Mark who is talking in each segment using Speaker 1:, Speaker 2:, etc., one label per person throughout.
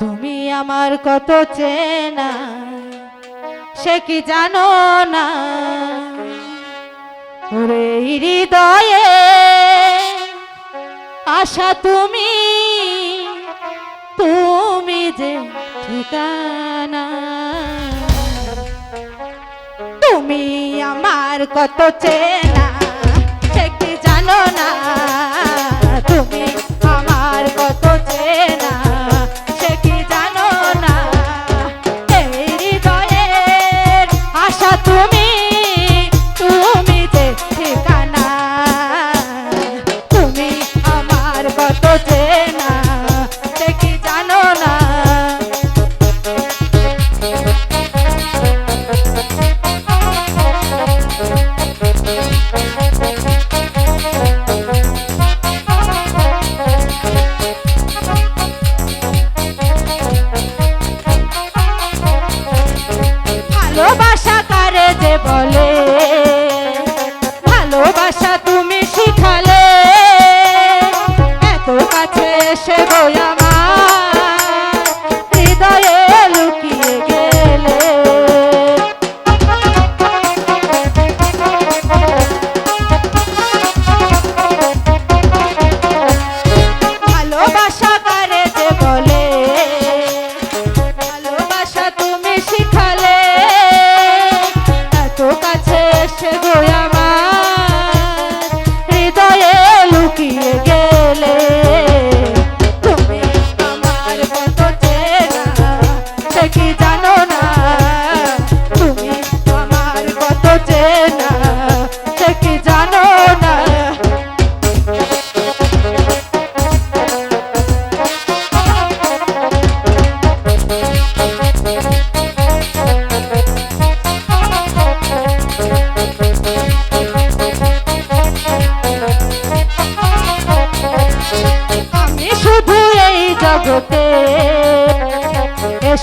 Speaker 1: তুমি আমার কত চেনা, সে কি জানো না? ওরে হৃদয়ে আশা তুমি তুমি যে ঠিকানা। তুমি আমার কত চেনা, সে কি জানো না? তুমি সে গয়া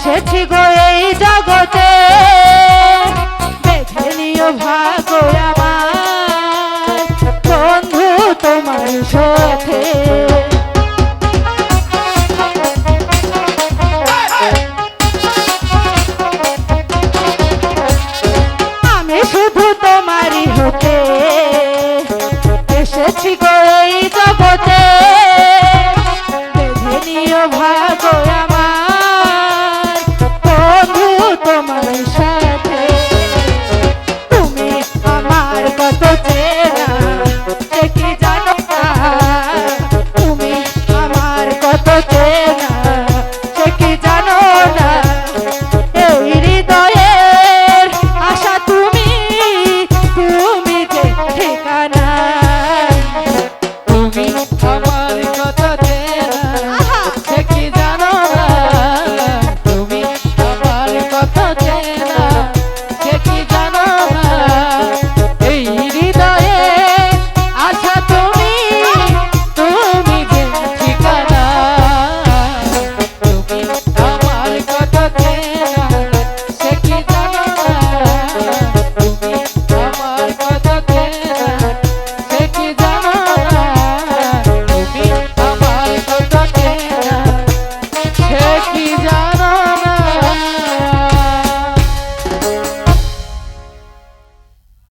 Speaker 1: এসেছি গো এই জগতে। দেখে নিও ভাগ আমার। বন্ধু তোমার সব